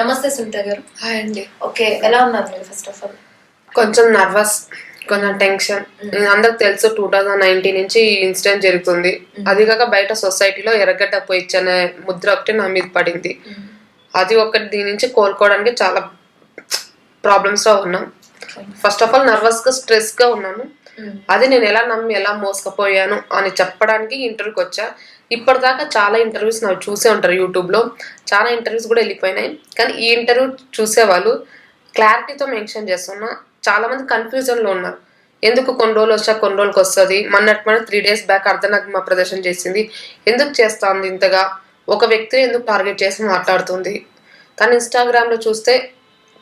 నమస్తే సునీత గారు. హాయ్ అండి. ఓకే ఎలా ఉన్నారు మీరు ఫస్ట్ ఆఫ్ ఆల్? కొంచెం నర్వస్ కొంచెం టెన్షన్. అందరికి తెలుసు టూ థౌజండ్ నైన్టీన్ నుంచి ఈ ఇన్సిడెంట్ జరుగుతుంది. అది కాక బయట సొసైటీలో ఎర్రగడ్డ పోయిచ్చు అనే ముద్ర ఒకటి నా మీద పడింది. అది ఒకటి దీని నుంచి కోలుకోవడానికి చాలా ప్రాబ్లమ్స్లో ఉన్నాం. ఫస్ట్ ఆఫ్ ఆల్ నర్వస్గా స్ట్రెస్గా ఉన్నాను అది నేను ఎలా నమ్మి ఎలా మోసకపోయాను అని చెప్పడానికి ఇంటర్వ్యూకి వచ్చా. ఇప్పటిదాకా చాలా ఇంటర్వ్యూస్ నాకు చూసే ఉంటారు యూట్యూబ్లో చాలా ఇంటర్వ్యూస్ కూడా వెళ్ళిపోయినాయి. కానీ ఈ ఇంటర్వ్యూ చూసేవాళ్ళు క్లారిటీతో మెన్షన్ చేస్తున్నా చాలామంది కన్ఫ్యూజన్లో ఉన్నారు. ఎందుకు కొన్ని రోజులు వచ్చా కొన్ని రోజులకి వస్తుంది? మొన్నటి మన త్రీ డేస్ బ్యాక్ అర్ధనగ్మ ప్రదర్శన చేసింది. ఎందుకు చేస్తుంది ఇంతగా? ఒక వ్యక్తిని ఎందుకు టార్గెట్ చేసి మాట్లాడుతుంది? తను ఇన్స్టాగ్రామ్లో చూస్తే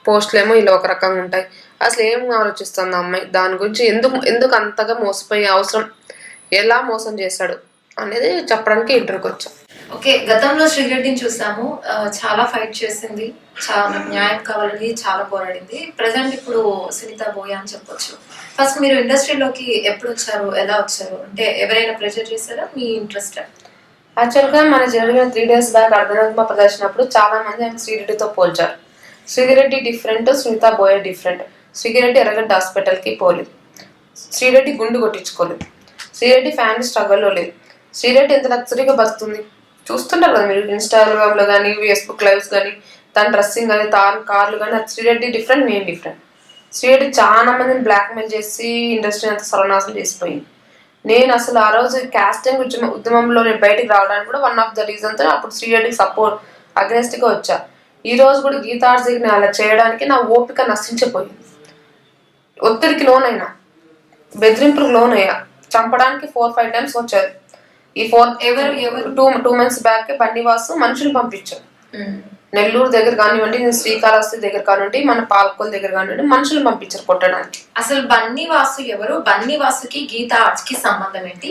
పోస్టులు ఏమో ఇలా ఒక రకంగా ఉంటాయి. అసలు ఏం ఆలోచిస్తుంది ఆ అమ్మాయి? దాని గురించి ఎందుకు ఎందుకు అంతగా మోసపోయే అవసరం? ఎలా మోసం చేశాడు అనేది చెప్పడానికి ఇంటర్వ్యూకి వచ్చాం. ఓకే గతంలో శ్రీరెడ్డిని చూసాము. చాలా ఫైట్ చేసింది. చాలా న్యాయం కావాలని చాలా పోరాడింది. ప్రజెంట్ ఇప్పుడు సునీత బోయా అని చెప్పొచ్చు. ఫస్ట్ మీరు ఇండస్ట్రీలోకి ఎప్పుడు వచ్చారు? ఎలా వచ్చారు? అంటే ఎవరైనా ప్రెజర్ చేశారా? మీ ఇంట్రెస్ట్? యాక్చువల్గా మన జరిగిన త్రీ డేస్ బ్యాక్ అర్ధనగ్మ ప్రదర్శనప్పుడు చాలా మంది ఆయన శ్రీరెడ్డితో పోల్చారు. Sri Reddy different Sunitha Boya different. Sri Reddy Erragadda హాస్పిటల్కి పోలేదు. శ్రీరెడ్డి గుండు కొట్టించుకోలేదు. శ్రీరెడ్డి ఫ్యామిలీ స్ట్రగల్లో లేదు. శ్రీరెడ్డి ఎంత లగ్జరీగా బతుకుతుంది? చూస్తుంటారు కదా మీరు ఇన్స్టాగ్రామ్లో కానీ ఫేస్బుక్ లైవ్స్ కానీ తన డ్రెస్సింగ్ కానీ తాను కార్లు కానీ అది శ్రీరెడ్డి డిఫరెంట్ నేను డిఫరెంట్ శ్రీరెడ్డి చాలా మందిని బ్లాక్మెయిల్ చేసి ఇండస్ట్రీ అంతా సర్వనాశనం చేసిపోయింది. నేను అసలు ఆ రోజు కాస్టింగ్ ఉద్యమ ఉద్యమంలో నేను బయటికి రావడానికి కూడా వన్ ఆఫ్ ద రీజన్స్ అప్పుడు శ్రీరెడ్డికి సపోర్ట్ అగ్రెస్ట్గా వచ్చా. ఈ రోజు కూడా గీతార్జీని అలా చేయడానికి నా ఓపిక నశించిపోయింది. ఒత్తిడికి లోనైనా బెదిరింపులకు లోనయ్యా. చంపడానికి ఫోర్ ఫైవ్ టైమ్స్ వచ్చారు. ఈ ఫోర్ ఎవరు ఎవరు two two months back Bunny Vasu మనుషులు పంపించారు. నెల్లూరు దగ్గర కానివ్వండి శ్రీకాళహస్తి దగ్గర కానివ్వండి మన పాలకొల్ దగ్గర కానివ్వండి మనుషులు పంపించారు కొట్టడానికి. అసలు బన్నీ వాసు ఎవరు? బన్నీ వాసుకి గీత ఆర్ట్స్కి సంబంధం ఏంటి?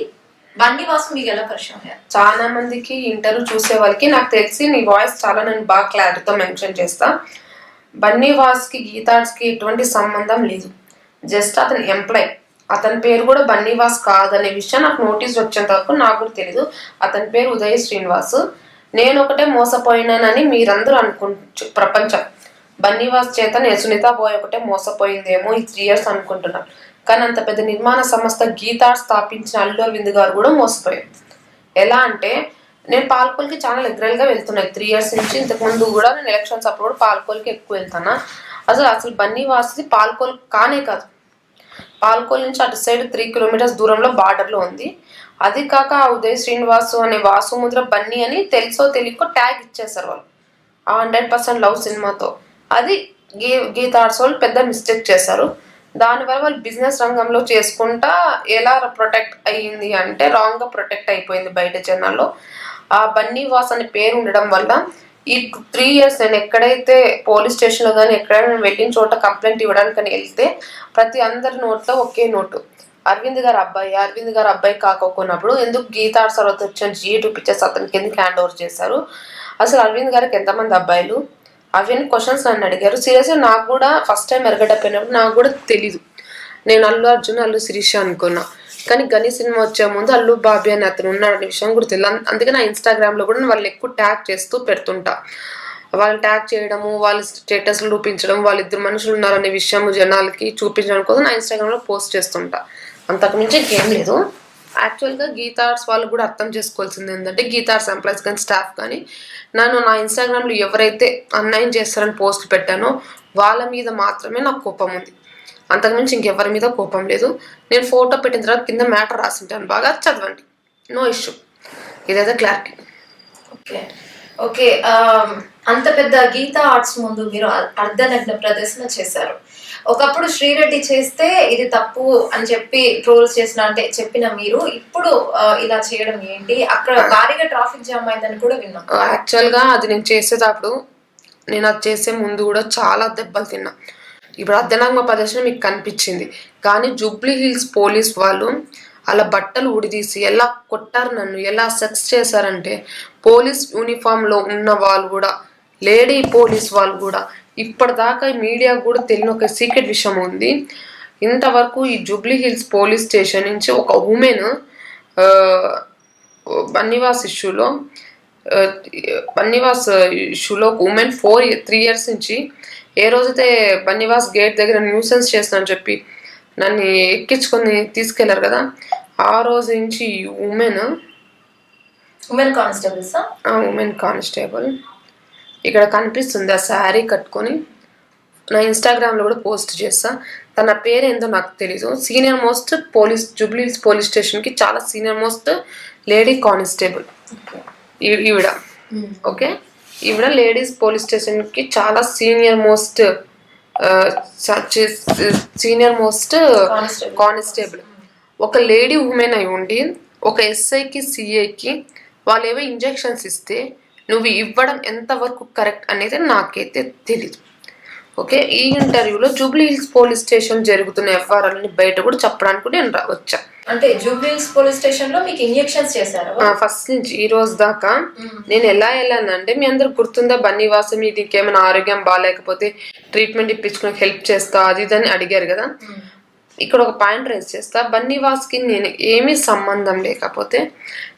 బన్నీ వాసు మీకు ఎలా పరిచయం అయ్యారు? చాలా మందికి ఇంటర్వ్యూ చూసే వాళ్ళకి నాకు తెలిసి నీ వాయిస్ చాలా నేను బాగా క్లారిటీతో మెన్షన్ చేస్తా. బన్నీ వాస్కి గీతార్ట్స్కి ఎటువంటి సంబంధం లేదు. జస్ట్ అతని ఎంప్లాయ్ అతని పేరు కూడా బన్నీవాస్ కాదనే విషయం నాకు నోటీస్ వచ్చేంత వరకు నాకు కూడా తెలియదు అతని పేరు ఉదయ్ శ్రీనివాస్. నేను ఒకటే మోసపోయినానని మీరందరూ అనుకుంటు ప్రపంచం. బన్నీవాస్ చేత నేను సునీత బాయ్ ఒకటే మోసపోయిందేమో ఈ త్రీ ఇయర్స్ అనుకుంటున్నాను కానీ అంత పెద్ద నిర్మాణ సంస్థ గీతార్ స్థాపించిన అల్లు అరవింద్ గారు కూడా మోసపోయారు. ఎలా అంటే నేను పాల్కోల్కి చాలా లిబరల్గా వెళ్తున్నాయి త్రీ ఇయర్స్ నుంచి. ఇంతకుముందు కూడా నేను ఎలక్షన్స్ అప్పుడు కూడా పాల్కోల్కి ఎక్కువ వెళ్తాను అసలు అసలు బన్నీవాస్ది పాల్కోల్ కానే కాదు. పాల్కోల్ నుంచి అటు సైడ్ త్రీ కిలోమీటర్స్ దూరంలో బార్డర్లో ఉంది. అది కాక ఆ ఉదయ్ శ్రీనివాసు అనే వాసుముద్ర బన్నీ అని తెలుసో తెలియకో ట్యాగ్ ఇచ్చేసారు వాళ్ళు. ఆ హండ్రెడ్ పర్సెంట్ లవ్ సినిమాతో. అది గీ గీత వాళ్ళు పెద్ద మిస్టేక్ చేశారు. దానివల్ల వాళ్ళు బిజినెస్ రంగంలో చేసుకుంటా ఎలా ప్రొటెక్ట్ అయ్యింది అంటే రాంగ్గా ప్రొటెక్ట్ అయిపోయింది బయట జనాల్లో. ఆ బన్నీ వాస్ అనే పేరు ఉండడం వల్ల ఈ త్రీ ఇయర్స్ నేను ఎక్కడైతే పోలీస్ స్టేషన్లో కానీ ఎక్కడైనా వెళ్ళిన చోట కంప్లైంట్ ఇవ్వడానికి వెళ్తే ప్రతి అందరి నోట్లో ఒకే నోటు. అరవింద్ గారు అబ్బాయి అరవింద్ గారు అబ్బాయి కాకపోయినప్పుడు ఎందుకు గీతా సర్వత వచ్చిన జీటు పిక్చర్స్ అతనికి ఎందుకు హ్యాండ్ ఓవర్ చేశారు? అసలు అరవింద్ గారికి ఎంతమంది అబ్బాయిలు? అవన్నీ క్వశ్చన్స్ నన్ను అడిగారు. సీరియస్గా నాకు కూడా ఫస్ట్ టైం ఎరగడపోయినప్పుడు నాకు కూడా తెలీదు. నేను అల్లు అర్జున్ అల్లు శిరీష అనుకున్నా. కానీ గని సినిమా వచ్చే ముందు అల్లు బాబీ అని అతను ఉన్నాడనే విషయం కూడా అందుకే నా ఇన్స్టాగ్రామ్లో కూడా వాళ్ళు ఎక్కువ ట్యాగ్ చేస్తూ పెడుతుంటా. వాళ్ళు ట్యాగ్ చేయడము వాళ్ళ స్టేటస్లు చూపించడం వాళ్ళిద్దరు మనుషులు ఉన్నారనే విషయం జనాలకి చూపించడం కోసం నా ఇన్స్టాగ్రామ్లో పోస్ట్ చేస్తుంటా. అంతకుమించి ఇంకేం లేదు. యాక్చువల్గా గీతార్స్ వాళ్ళు కూడా అర్థం చేసుకోవాల్సింది ఏంటంటే గీతార్స్ ఎంప్లాయీస్ కానీ స్టాఫ్ కానీ నన్ను నా ఇన్స్టాగ్రామ్లో ఎవరైతే అన్యాయం చేస్తారని పోస్ట్ పెట్టానో వాళ్ళ మీద మాత్రమే నాకు కోపం ఉంది. అంతకుమించి ఇంకెవరి మీద కోపం లేదు. నేను ఫోటో పెట్టిన తర్వాత కింద మ్యాటర్ రాసింటాను. బాగా చదవండి. No issue. ఇదైతే క్లారిటీ. ఓకే. ఓకే అంత పెద్ద గీత ఆర్ట్స్ ముందు మీరు అర్ధనగ్న ప్రదర్శన చేశారు. ఒకప్పుడు శ్రీరెడ్డి చేస్తే ఇది తప్పు అని చెప్పి ట్రోల్స్ చేసిన అంటే చెప్పిన మీరు ఇప్పుడు ఇలా చేయడం ఏంటి? అక్కడ భారీగా ట్రాఫిక్ జామ్ అయిందని కూడా విన్నాం. యాక్చువల్గా అది నేను చేసేటప్పుడు నేను అది చేసే ముందు కూడా చాలా దెబ్బలు తిన్నా. ఇప్పుడు అర్ధనాగమ ప్రదర్శన మీకు కనిపించింది. కానీ జూబ్లీ హిల్స్ పోలీస్ వాళ్ళు అలా బట్టలు ఉడిదీసి ఎలా కొట్టారు నన్ను? ఎలా సెక్స్ చేశారంటే పోలీస్ యూనిఫామ్లో ఉన్న వాళ్ళు కూడా లేడీ పోలీస్ వాళ్ళు కూడా ఇప్పటిదాకా మీడియా కూడా తెలియని ఒక సీక్రెట్ విషయం ఉంది. ఇంతవరకు ఈ జూబ్లీ హిల్స్ పోలీస్ స్టేషన్ నుంచి ఒక ఉమెన్ బన్నివాస్ ఇష్యూలో బన్నీవాస్ ఇష్యూలో ఉమెన్ ఫోర్ త్రీ ఇయర్స్ నుంచి ఏ రోజైతే బన్నీవాస్ గేట్ దగ్గర న్యూసెన్స్ చేస్తానని చెప్పి నన్ను ఎక్కించుకొని తీసుకెళ్ళారు కదా ఆ రోజు నుంచి ఉమెన్ ఉమెన్ కానిస్టేబుల్సా? ఆ ఉమెన్ కానిస్టేబుల్. ఇక్కడ కనిపిస్తుంది ఆ శారీ కట్టుకొని. నా ఇన్స్టాగ్రామ్లో కూడా పోస్ట్ చేస్తా. తన పేరు ఏందో నాకు తెలీదు. Senior most police Jubilees police స్టేషన్కి చాలా సీనియర్ మోస్ట్ లేడీ కానిస్టేబుల్. ఈవిడ. ఓకే? ఈవిడ లేడీస్ పోలీస్ స్టేషన్కి చాలా senior most senior most. Constable. ఒక లేడీ ఉమెన్ అయి ఉండి ఒక ఎస్ఐకి సిఐకి వాళ్ళు ఏవో ఇంజెక్షన్స్ ఇస్తే నువ్వు ఇవ్వడం ఎంతవరకు కరెక్ట్ అనేది నాకైతే తెలీదు. ఓకే? ఈ ఇంటర్వ్యూలో జూబ్లీ హిల్స్ పోలీస్ స్టేషన్ జరుగుతున్న ఎఫ్ఆర్ఎల్ని బయట కూడా చెప్పడానికి కూడా నేను రా- వచ్చా. అంటే జూబ్లీస్ పోలీస్ స్టేషన్లో మీకు ఇంజెక్షన్స్ చేశారు. ఫస్ట్ నుంచి ఈ రోజు దాకా నేను ఎలా వెళ్ళానంటే మీ అందరు గుర్తుందా బన్నీవాసం ఇది ఇంకేమైనా ఆరోగ్యం బాగాలేకపోతే ట్రీట్మెంట్ ఇప్పించుకుని హెల్ప్ చేస్తా అది ఇది అని అడిగారు కదా. ఇక్కడ ఒక పాయింట్ రైజ్ చేస్తా. బన్నీవాస్కి నేను ఏమీ సంబంధం లేకపోతే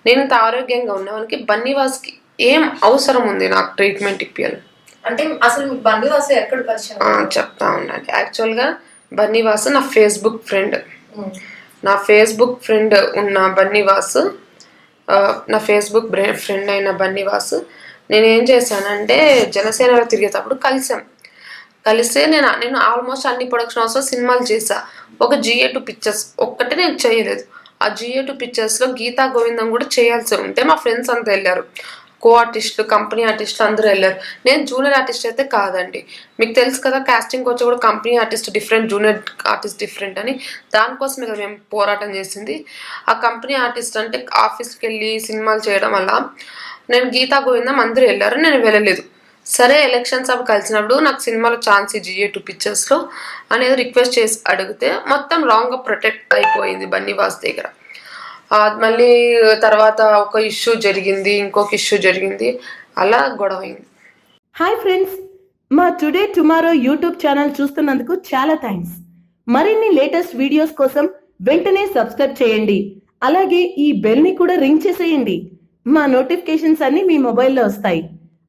నేను ఇంత ఆరోగ్యంగా ఉన్నవానికి బన్నీవాస్కి ఏం అవసరం ఉంది నాకు ట్రీట్మెంట్ ఇప్పించాలి అంటే అసలు మీకు బండివాసు ఎక్కడ పరిచయం? ఆ, చెప్తా ఉండండి. యాక్చువల్గా బన్నీవాస్ నా ఫేస్బుక్ ఫ్రెండ్. నా ఫేస్బుక్ ఫ్రెండ్ ఉన్న బన్నీవాస్ నా ఫేస్బుక్ ఫ్రెండ్ అయిన బన్నీవాస్ నేను ఏం చేశానంటే జనసేనలో తిరిగేటప్పుడు కలిసాం కలిస్తే నేను నేను ఆల్మోస్ట్ అన్ని ప్రొడక్షన్ హౌస్లో సినిమాలు చేశా. ఒక జిఏ టూ పిక్చర్స్ ఒక్కటే నేను చేయలేదు. ఆ జిఏ టూ పిక్చర్స్లో గీతా గోవిందం కూడా చేయాల్సి ఉంటే మా ఫ్రెండ్స్ అంతా వెళ్ళారు. కో ఆర్టిస్టులు కంపెనీ ఆర్టిస్టులు అందరూ వెళ్ళారు. నేను జూనియర్ ఆర్టిస్ట్ అయితే కాదండి. మీకు తెలుసు కదా కాస్టింగ్ వచ్చి కూడా company artist different junior artist different అని. దానికోసం ఇక్కడ మేము పోరాటం చేసింది. ఆ కంపెనీ ఆర్టిస్ట్ అంటే ఆఫీస్కి వెళ్ళి సినిమాలు చేయడం వల్ల నేను గీతా గోవిందం అందరూ వెళ్ళారు నేను వెళ్ళలేదు. సరే ఎలక్షన్స్ అప్పుడు కలిసినప్పుడు నాకు సినిమాలో ఛాన్స్ జిఏ టూ పిక్చర్స్లో అనేది రిక్వెస్ట్ చేసి అడిగితే మొత్తం రాంగ్గా ప్రొటెక్ట్ అయిపోయింది బన్నీవాస్ దగ్గర. మళ్ళీ తర్వాత ఒక ఇష్యూ జరిగింది ఇంకొక ఇష్యూ జరిగింది అలా గొడవ అయింది హాయ్ ఫ్రెండ్స్ మా టుడే టుమారో యూట్యూబ్ ఛానల్ చూస్తున్నందుకు చాలా థ్యాంక్స్ మరిన్ని లేటెస్ట్ వీడియోస్ కోసం వెంటనే సబ్స్క్రైబ్ చేయండి. అలాగే ఈ బెల్ని కూడా రింగ్ చేసేయండి. మా నోటిఫికేషన్స్ అన్ని మీ మొబైల్లో వస్తాయి.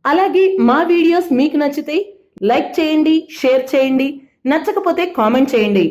అలాగే మా వీడియోస్ మీకు నచ్చితే లైక్ చేయండి షేర్ చేయండి నచ్చకపోతే కామెంట్ చేయండి.